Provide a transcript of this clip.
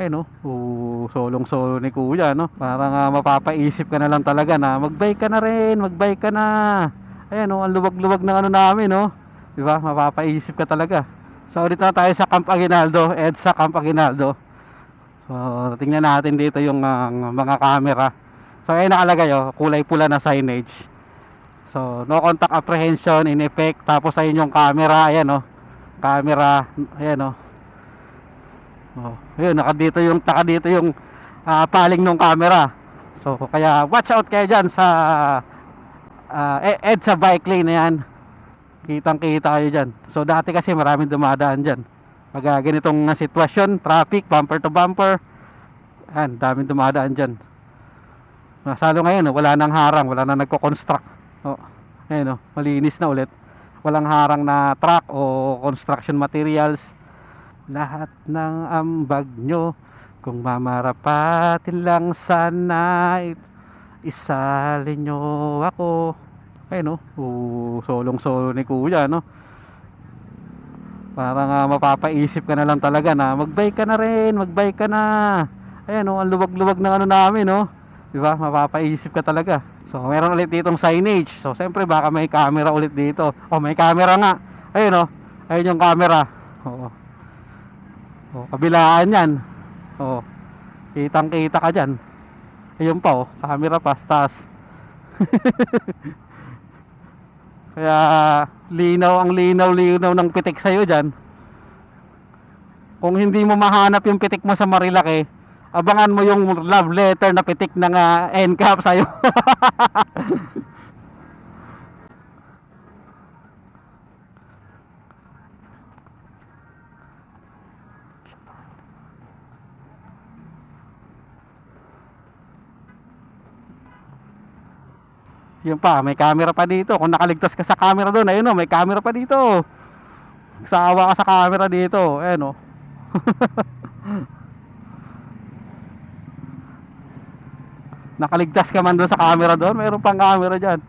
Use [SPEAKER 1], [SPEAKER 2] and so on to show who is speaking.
[SPEAKER 1] Ayun no, oh, solong solo ni kuya no. Parang ah, mapapaisip ka na lang talaga na magbike ka na rin, magbike ka na. Ayan no, ang luwag-luwag ng ano namin no. 'Di ba? Mapapaisip ka talaga. So ulit na tayo sa Camp Aguinaldo, EDSA Camp Aguinaldo. So tingnan natin dito yung ah, mga camera. So ayun nakalagay oh, kulay pula na signage. So no contact apprehension in effect. Tapos ayun yung camera, ayan oh. Camera, ayan oh. Oh, ayun, naka dito yung taka dito yung ah, paling ng camera. So kaya watch out kayo diyan sa ah, e- EDSA bike lane na yan. Kitang-kita kayo diyan. So dati kasi maraming dumadaan diyan. Pag ah, ganitong ah, sitwasyon, traffic, bumper to bumper, yan, daming dumadaan diyan. Masalo ngayon, oh, wala nang harang, wala nang nagko-construct. Oh, ayun oh, malinis na ulit. Walang harang na truck o construction materials lahat ng ambag nyo. Kung mamarapatin lang sana i- isali nyo ako. Ay no? Solong solo ni kuya no? Parang ah, mapapaisip ka na lang talaga na magbike ka na rin magbike ka na. Ayan no? Ang luwag-luwag ng ano namin no? Di ba? Mapapaisip ka talaga. So meron ulit ditong signage. So siyempre baka may camera ulit dito. Oh may camera nga. Ayun no? Ayun yung camera. Oo Oh, kabilaan yan. Oh. Kitang-kita ka diyan. Ayun pa oh, camera pa. Kaya linaw ang linaw-linaw ng pitik sa iyo diyan. Kung hindi mo mahanap yung pitik mo sa Marilaki, abangan mo yung love letter na pitik ng uh, NCAP sa Yun pa, may camera pa dito. Kung nakaligtas ka sa camera doon, ayun o, may camera pa dito. Sawa ka sa camera dito. Ayun o. Nakaligtas ka man doon sa camera doon, mayroon pang camera dyan.